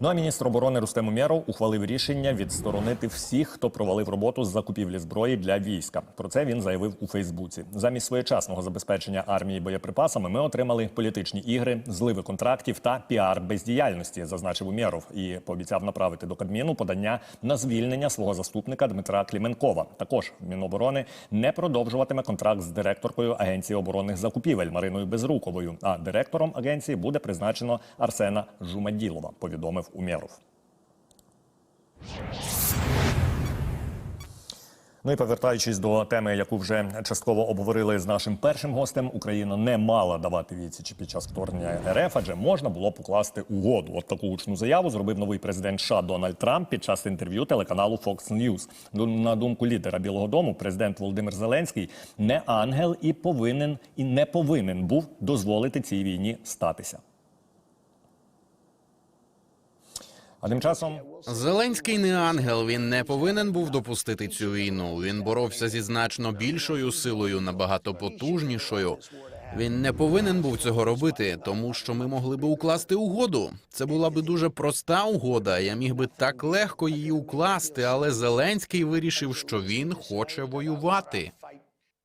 Ну а міністр оборони Рустем Умєров ухвалив рішення відсторонити всіх, хто провалив роботу з закупівлі зброї для війська. Про це він заявив у Фейсбуці. Замість своєчасного забезпечення армії боєприпасами ми отримали політичні ігри, зливи контрактів та піар бездіяльності, зазначив Умєров і пообіцяв направити до Кабміну подання на звільнення свого заступника Дмитра Кліменкова. Також Міноборони не продовжуватиме контракт з директоркою агенції оборонних закупівель Мариною Безруковою. А директором агенції буде призначено Арсена Жумаділова. Повідомив Умєров. Ну і повертаючись до теми, яку вже частково обговорили з нашим першим гостем, Україна не мала давати відсічі під час вторгнення РФ, адже можна було покласти угоду. От таку гучну заяву зробив новий президент США Дональд Трамп під час інтерв'ю телеканалу Fox News. Ну, На думку лідера Білого Дому, президент Володимир Зеленський не ангел і повинен і не повинен був дозволити цій війні статися. А тим часом Зеленський не ангел. Він не повинен був допустити цю війну. Він боровся зі значно більшою силою, набагато потужнішою. Він не повинен був цього робити, тому що ми могли би укласти угоду. Це була би дуже проста угода. Я міг би так легко її укласти, але Зеленський вирішив, що він хоче воювати.